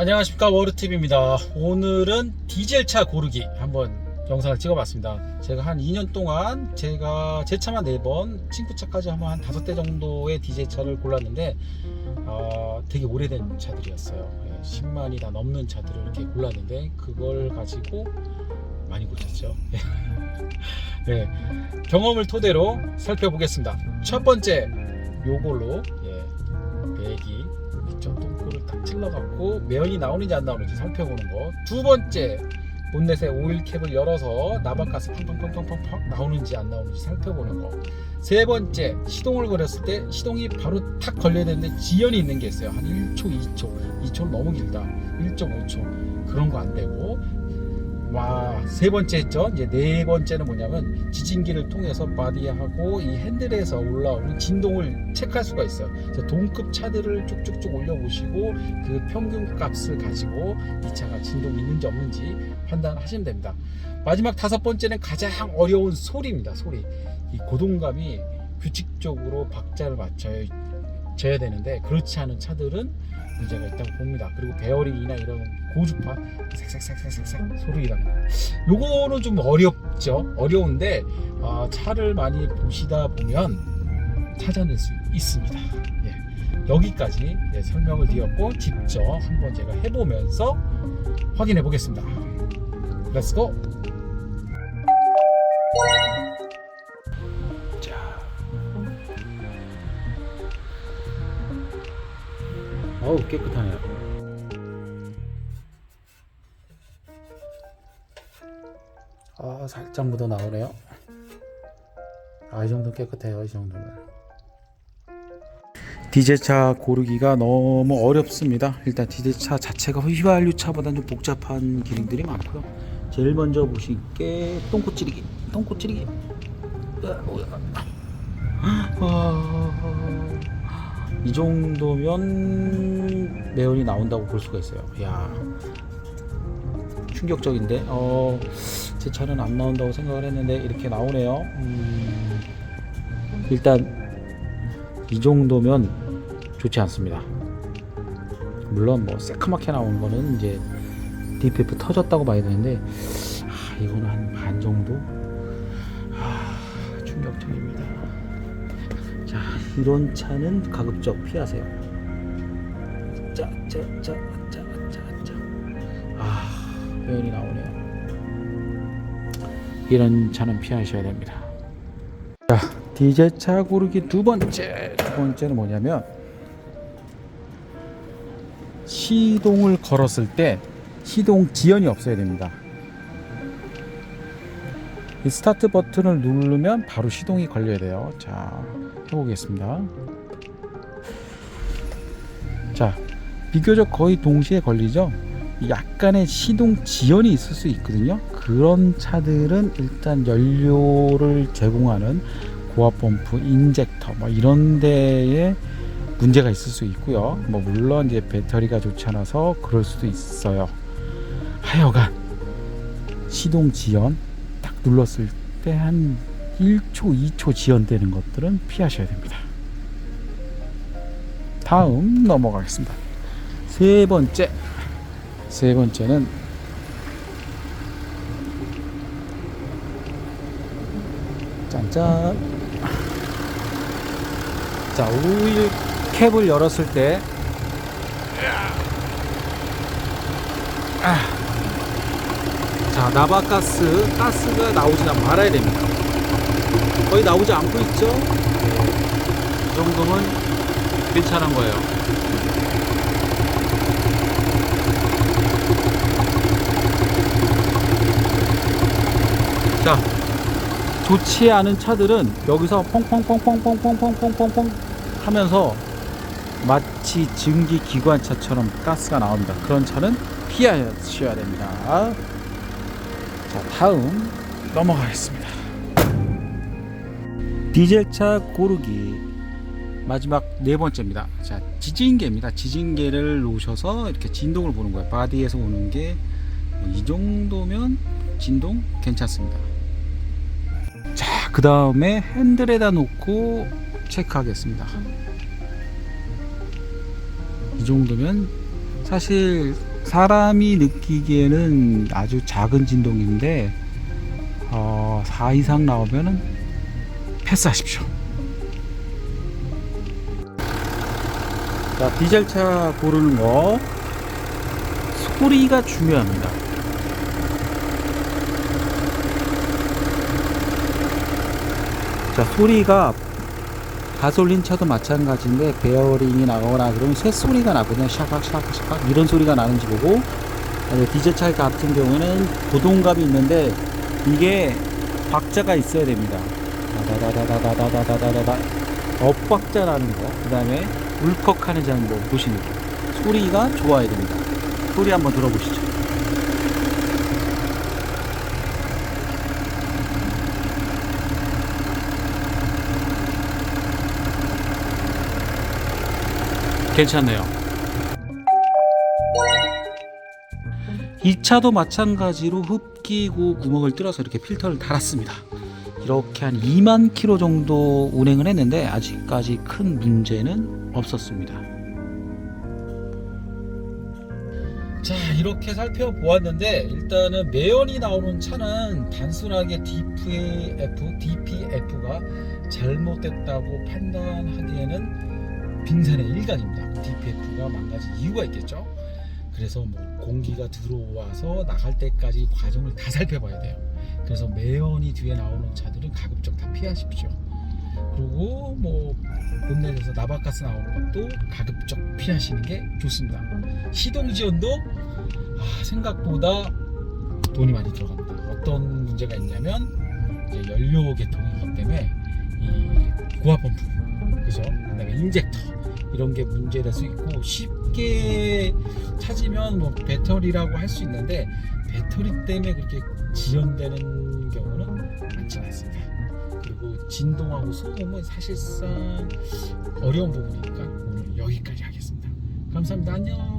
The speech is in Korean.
안녕하십니까. 워르TV입니다. 오늘은 디젤차 고르기 한번 영상을 찍어봤습니다. 제가 한 2년 동안 제가 제 차만 4번 친구 차까지 한번 한 5대 정도의 디젤차를 골랐는데 아, 되게 오래된 차들이었어요. 예, 10만이 다 넘는 차들을 이렇게 골랐는데 그걸 가지고 많이 고쳤죠. 네, 경험을 토대로 살펴보겠습니다. 첫 번째 요걸로 예, 배기 밑쪽 똥꼬를 딱 찔러갖고 매연이 나오는지 안 나오는지 살펴보는 거. 두 번째 본넷의 오일 캡을 열어서 나방가스 팡팡팡팡팡 나오는지 안 나오는지 살펴보는 거. 세 번째 시동을 걸었을 때 시동이 바로 탁 걸려야 되는데 지연이 있는 게 있어요. 한 1초, 2초, 2초는 너무 길다. 1.5초 그런 거 안 되고. 와, 세 번째 했죠. 이제 네 번째는 뭐냐면 지진기를 통해서 바디하고 이 핸들에서 올라오는 진동을 체크할 수가 있어요. 그래서 동급 차들을 쭉쭉쭉 올려보시고 그 평균 값을 가지고 이 차가 진동이 있는지 없는지 판단하시면 됩니다. 마지막 다섯 번째는 가장 어려운 소리입니다. 소리. 이 고동감이 규칙적으로 박자를 맞춰야 져야 되는데 그렇지 않은 차들은 문제가 있다고 봅니다. 그리고 베어링이나 이런 고주파 삭삭삭삭삭삭 소리가 요거는 좀 어렵죠. 어려운데 어, 차를 많이 보시다 보면 찾아낼 수 있습니다. 예. 여기까지 예, 설명을 드렸고 직접 한번 제가 해보면서 확인해 보겠습니다. 렛츠 어우 깨끗하네요. 아 살짝 묻어 나오네요. 아 이 정도 깨끗해요 이 정도면. 디젤차 고르기가 너무 어렵습니다. 일단 디젤차 자체가 휘발유차보다는 좀 복잡한 기능들이 많고요. 제일 먼저 보실 게 똥꼬 찌르기, 똥꼬 찌르기. 아, 이 정도면 매연이 나온다고 볼 수가 있어요. 야 충격적인데, 어, 제 차는 안 나온다고 생각을 했는데 이렇게 나오네요. 음, 일단 이 정도면 좋지 않습니다. 물론 뭐 새카맣게 나오는 거는 이제 DPF 터졌다고 봐야 되는데 아, 이거는 한 반 정도 아, 충격적입니다. 자 이런 차는 가급적 피하세요. 짜짜짜짜짜짜 아 표현이 나오네요. 이런 차는 피하셔야 됩니다. 자 디젤차 고르기 두 번째 두 번째는 뭐냐면 시동을 걸었을 때 시동 지연이 없어야 됩니다. 이 스타트 버튼을 누르면 바로 시동이 걸려야 돼요. 자, 해보겠습니다. 자, 비교적 거의 동시에 걸리죠? 약간의 시동 지연이 있을 수 있거든요. 그런 차들은 일단 연료를 제공하는 고압 펌프, 인젝터 뭐 이런 데에 문제가 있을 수 있고요. 뭐 물론 이제 배터리가 좋지 않아서 그럴 수도 있어요. 하여간 시동 지연 딱 눌렀을 때 한 1초, 2초 지연되는 것들은 피하셔야 됩니다. 다음 넘어가겠습니다. 세 번째. 세 번째는 짠짠. 자, 오일 캡을 열었을 때 아. 자, 나바가스 가스가 나오지 말아야 됩니다. 거의 나오지 않고 있죠? 이 정도면 괜찮은 거예요. 자, 좋지 않은 차들은 여기서 퐁퐁퐁퐁퐁퐁퐁퐁퐁 하면서 마치 증기 기관차처럼 가스가 나옵니다. 그런 차는 피하셔야 됩니다. 자, 다음 넘어가겠습니다. 디젤차 고르기 마지막 네 번째입니다. 자, 지진계입니다. 지진계를 놓으셔서 이렇게 진동을 보는 거예요. 바디에서 오는 게 이 정도면 진동 괜찮습니다. 자, 그 다음에 핸들에다 놓고 체크하겠습니다. 이 정도면 사실 사람이 느끼기에는 아주 작은 진동인데 어, 4 이상 나오면은 패스하십시오. 자, 디젤차 고르는 거 소리가 중요합니다. 자, 소리가 가솔린 차도 마찬가지인데 베어링이 나거나 그러면 새 소리가 나거든요. 샤각 샤각 샤각 이런 소리가 나는지 보고 어, 디젤 차 같은 경우에는 고동감이 있는데 이게 박자가 있어야 됩니다. 다다다다다다다다다다 엇박자 나는 거. 그 다음에 울컥하는지 한번 보시는 거. 소리가 좋아야 됩니다. 소리 한번 들어보시죠. 괜찮네요. 이 차도 마찬가지로 흡기구 구멍을 뚫어서 이렇게 필터를 달았습니다. 이렇게 한 2만 킬로 정도 운행을 했는데 아직까지 큰 문제는 없었습니다. 자 이렇게 살펴보았는데 일단은 매연이 나오는 차는 단순하게 DPF, DPF가 잘못됐다고 판단하기에는 빙산의 일각입니다. DPF가 망가진 이유가 있겠죠. 그래서 뭐 공기가 들어와서 나갈 때까지 과정을 다 살펴봐야 돼요. 그래서 매연이 뒤에 나오는 차들은 가급적 다 피하십시오. 그리고 뭐 본넷에서 나바가스 나오는 것도 가급적 피하시는 게 좋습니다. 시동 지연도 아, 생각보다 돈이 많이 들어갑니다. 어떤 문제가 있냐면 연료 계통이기 때문에 이 고압 펌프, 그죠? 그다음에 인젝터 이런 게 문제될 수 있고 쉽게 찾으면 뭐 배터리라고 할 수 있는데 배터리 때문에 그렇게 지연되는 경우는 많지 않습니다. 그리고 진동하고 소음은 사실상 어려운 부분이니까 오늘 여기까지 하겠습니다. 감사합니다. 안녕.